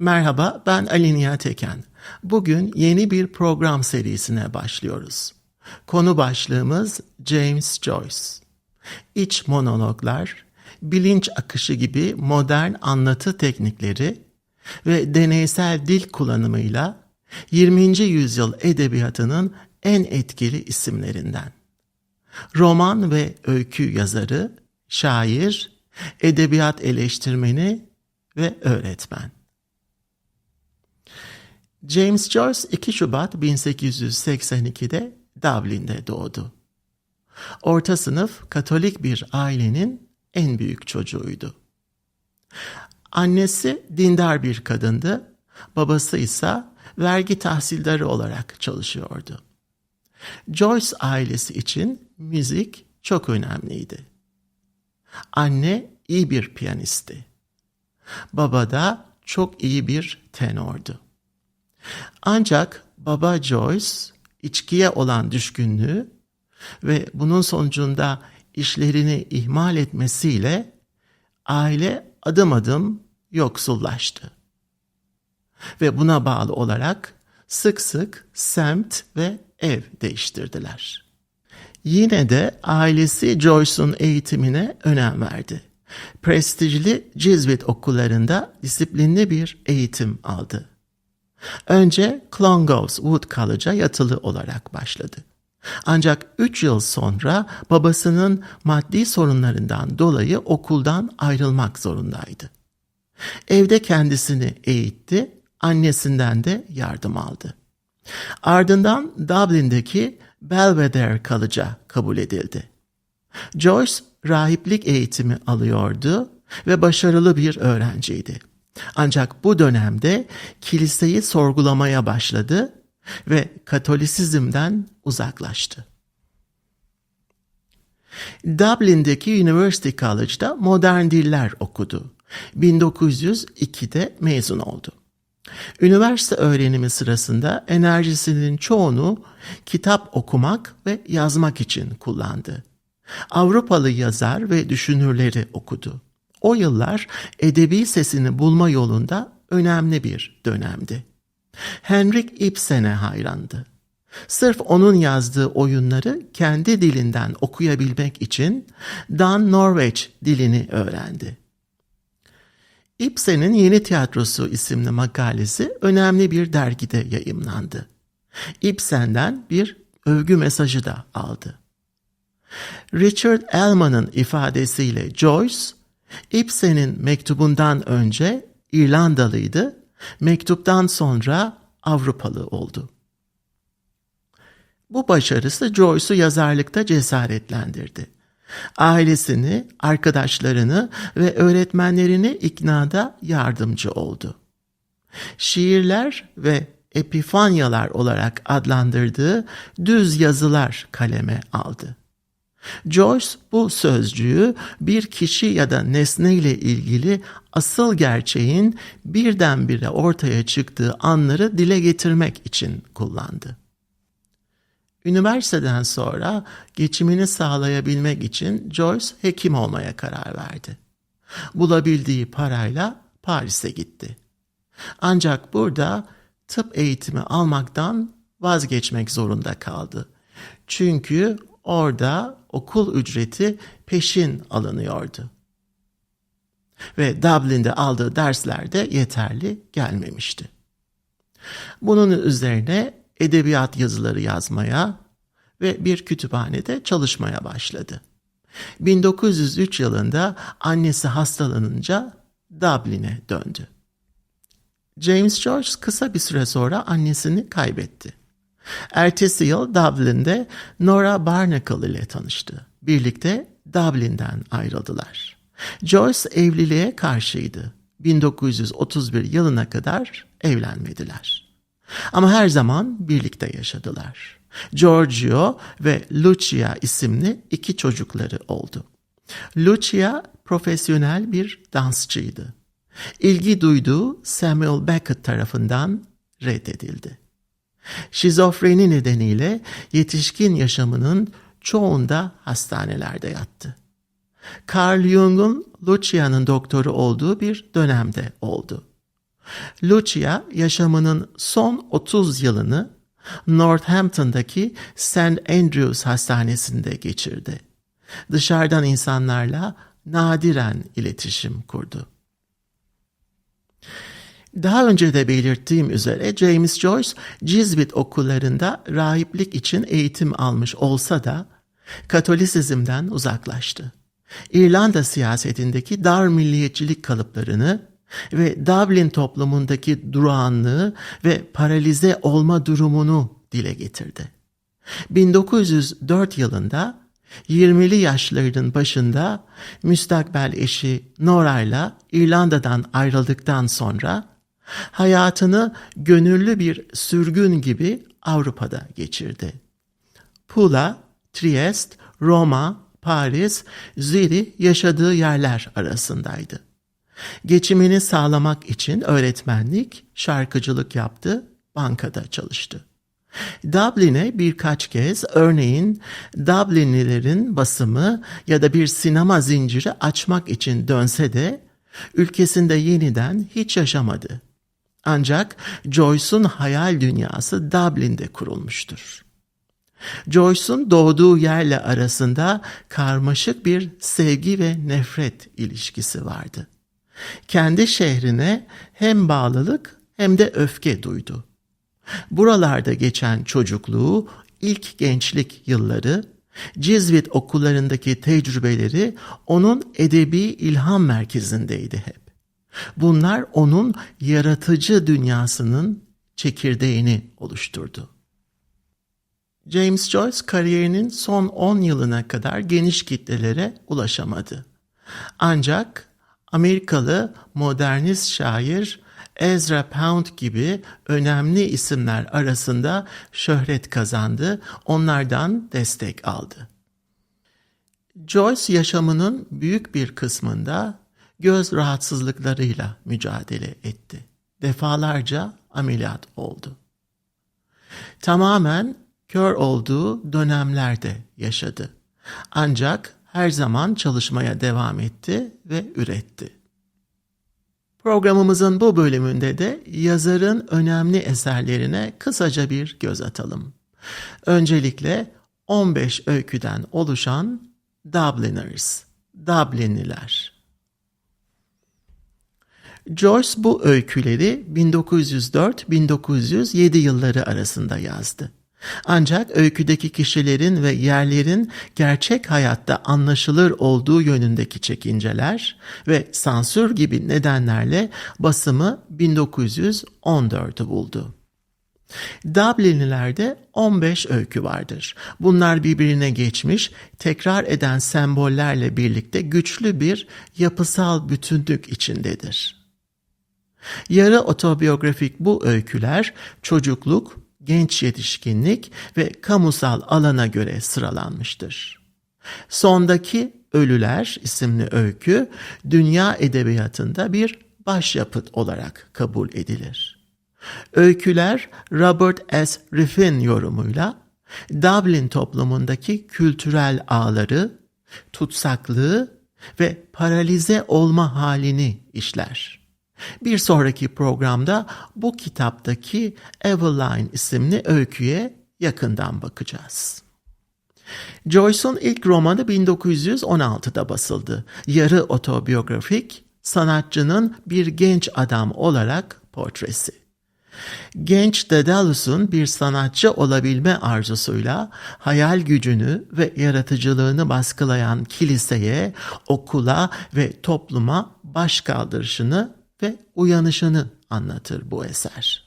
Merhaba, ben Ali Nihat Eken. Bugün yeni bir program serisine başlıyoruz. Konu başlığımız James Joyce. İç monologlar, bilinç akışı gibi modern anlatı teknikleri ve deneysel dil kullanımıyla 20. yüzyıl edebiyatının en etkili isimlerinden. Roman ve öykü yazarı, şair, edebiyat eleştirmeni ve öğretmen. James Joyce 2 Şubat 1882'de Dublin'de doğdu. Orta sınıf Katolik bir ailenin en büyük çocuğuydu. Annesi dindar bir kadındı, babası ise vergi tahsildarı olarak çalışıyordu. Joyce ailesi için müzik çok önemliydi. Anne iyi bir piyanisti. Baba da çok iyi bir tenordu. Ancak baba Joyce içkiye olan düşkünlüğü ve bunun sonucunda işlerini ihmal etmesiyle aile adım adım yoksullaştı. Ve buna bağlı olarak sık sık semt ve ev değiştirdiler. Yine de ailesi Joyce'un eğitimine önem verdi. Prestijli Jesuit okullarında disiplinli bir eğitim aldı. Önce Clongowes Wood College'a yatılı olarak başladı. Ancak 3 yıl sonra babasının maddi sorunlarından dolayı okuldan ayrılmak zorundaydı. Evde kendisini eğitti, annesinden de yardım aldı. Ardından Dublin'deki Belvedere College'a kabul edildi. Joyce rahiplik eğitimi alıyordu ve başarılı bir öğrenciydi. Ancak bu dönemde kiliseyi sorgulamaya başladı ve Katolisizmden uzaklaştı. Dublin'deki University College'da modern diller okudu. 1902'de mezun oldu. Üniversite öğrenimi sırasında enerjisinin çoğunu kitap okumak ve yazmak için kullandı. Avrupalı yazar ve düşünürleri okudu. O yıllar edebi sesini bulma yolunda önemli bir dönemdi. Henrik Ibsen'e hayrandı. Sırf onun yazdığı oyunları kendi dilinden okuyabilmek için Dan Norwich dilini öğrendi. Ibsen'in Yeni Tiyatrosu isimli makalesi önemli bir dergide yayımlandı. Ibsen'den bir övgü mesajı da aldı. Richard Ellman'ın ifadesiyle Joyce, Ibsen'in mektubundan önce İrlandalıydı, mektuptan sonra Avrupalı oldu. Bu başarısı Joyce'u yazarlıkta cesaretlendirdi. Ailesini, arkadaşlarını ve öğretmenlerini iknada yardımcı oldu. Şiirler ve epifanyalar olarak adlandırdığı düz yazılar kaleme aldı. Joyce bu sözcüğü bir kişi ya da nesne ile ilgili asıl gerçeğin birdenbire ortaya çıktığı anları dile getirmek için kullandı. Üniversiteden sonra geçimini sağlayabilmek için Joyce hekim olmaya karar verdi. Bulabildiği parayla Paris'e gitti. Ancak burada tıp eğitimi almaktan vazgeçmek zorunda kaldı. Çünkü orada okul ücreti peşin alınıyordu. Ve Dublin'de aldığı dersler de yeterli gelmemişti. Bunun üzerine edebiyat yazıları yazmaya ve bir kütüphanede çalışmaya başladı. 1903 yılında annesi hastalanınca Dublin'e döndü. James George kısa bir süre sonra annesini kaybetti. Ertesi yıl Dublin'de Nora Barnacle ile tanıştı. Birlikte Dublin'den ayrıldılar. Joyce evliliğe karşıydı. 1931 yılına kadar evlenmediler. Ama her zaman birlikte yaşadılar. Giorgio ve Lucia isimli iki çocukları oldu. Lucia profesyonel bir dansçıydı. İlgi duyduğu Samuel Beckett tarafından reddedildi. Şizofreni nedeniyle yetişkin yaşamının çoğunda hastanelerde yattı. Carl Jung'un Lucia'nın doktoru olduğu bir dönemde oldu. Lucia yaşamının son 30 yılını Northampton'daki St. Andrews Hastanesi'nde geçirdi. Dışarıdan insanlarla nadiren iletişim kurdu. Daha önce de belirttiğim üzere James Joyce Cizvit okullarında rahiplik için eğitim almış olsa da Katolisizmden uzaklaştı. İrlanda siyasetindeki dar milliyetçilik kalıplarını ve Dublin toplumundaki durağanlığı ve paralize olma durumunu dile getirdi. 1904 yılında 20'li yaşlarının başında müstakbel eşi Nora'yla İrlanda'dan ayrıldıktan sonra hayatını gönüllü bir sürgün gibi Avrupa'da geçirdi. Pula, Trieste, Roma, Paris, Zürih yaşadığı yerler arasındaydı. Geçimini sağlamak için öğretmenlik, şarkıcılık yaptı, bankada çalıştı. Dublin'e birkaç kez örneğin Dublinlilerin basımı ya da bir sinema zinciri açmak için dönse de ülkesinde yeniden hiç yaşamadı. Ancak Joyce'un hayal dünyası Dublin'de kurulmuştur. Joyce'un doğduğu yerle arasında karmaşık bir sevgi ve nefret ilişkisi vardı. Kendi şehrine hem bağlılık hem de öfke duydu. Buralarda geçen çocukluğu, ilk gençlik yılları, Cizvit okullarındaki tecrübeleri onun edebi ilham merkezindeydi hep. Bunlar onun yaratıcı dünyasının çekirdeğini oluşturdu. James Joyce kariyerinin son 10 yılına kadar geniş kitlelere ulaşamadı. Ancak Amerikalı modernist şair Ezra Pound gibi önemli isimler arasında şöhret kazandı, onlardan destek aldı. Joyce yaşamının büyük bir kısmında göz rahatsızlıklarıyla mücadele etti. Defalarca ameliyat oldu. Tamamen kör olduğu dönemlerde yaşadı. Ancak her zaman çalışmaya devam etti ve üretti. Programımızın bu bölümünde de yazarın önemli eserlerine kısaca bir göz atalım. Öncelikle 15 öyküden oluşan Dubliners, Dublinliler. Joyce bu öyküleri 1904-1907 yılları arasında yazdı. Ancak öyküdeki kişilerin ve yerlerin gerçek hayatta anlaşılır olduğu yönündeki çekinceler ve sansür gibi nedenlerle basımı 1914'ü buldu. Dublinlilerde 15 öykü vardır. Bunlar birbirine geçmiş, tekrar eden sembollerle birlikte güçlü bir yapısal bütünlük içindedir. Yarı otobiyografik bu öyküler çocukluk, genç yetişkinlik ve kamusal alana göre sıralanmıştır. Sondaki Ölüler isimli öykü dünya edebiyatında bir başyapıt olarak kabul edilir. Öyküler Robert S. Riffin yorumuyla Dublin toplumundaki kültürel ağları, tutsaklığı ve paralize olma halini işler. Bir sonraki programda bu kitaptaki Eveline isimli öyküye yakından bakacağız. Joyce'un ilk romanı 1916'da basıldı. Yarı otobiyografik, sanatçının bir genç adam olarak portresi. Genç Daedalus'un bir sanatçı olabilme arzusuyla hayal gücünü ve yaratıcılığını baskılayan kiliseye, okula ve topluma baş kaldırışını ve uyanışını anlatır bu eser.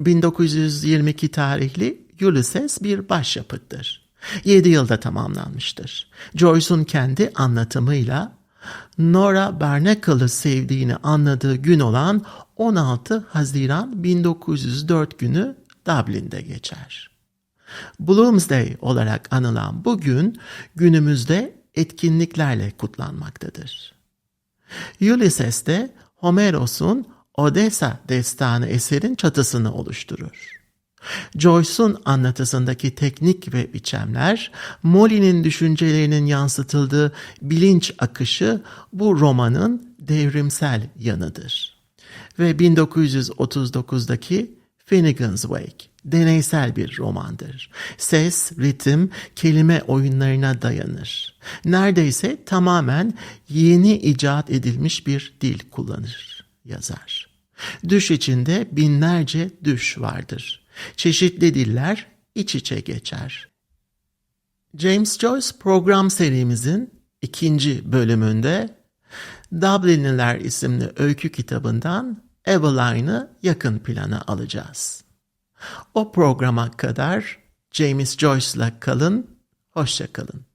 1922 tarihli Ulysses bir başyapıttır. 7 yılda tamamlanmıştır. Joyce'un kendi anlatımıyla Nora Barnacle'ı sevdiğini anladığı gün olan 16 Haziran 1904 günü Dublin'de geçer. Bloomsday olarak anılan bu gün günümüzde etkinliklerle kutlanmaktadır. Ulysses'te Homeros'un Odessa destanı eserin çatısını oluşturur. Joyce'un anlatısındaki teknik ve biçemler, Molly'nin düşüncelerinin yansıtıldığı bilinç akışı bu romanın devrimsel yanıdır. ve 1939'daki Finnegan's Wake deneysel bir romandır. Ses, ritim, kelime oyunlarına dayanır. Neredeyse tamamen yeni icat edilmiş bir dil kullanır yazar. Düş içinde binlerce düş vardır. Çeşitli diller iç içe geçer. James Joyce program serimizin ikinci bölümünde Dublinliler isimli öykü kitabından Eveline'ı yakın plana alacağız. O programa kadar James Joyce'la kalın, hoşça kalın.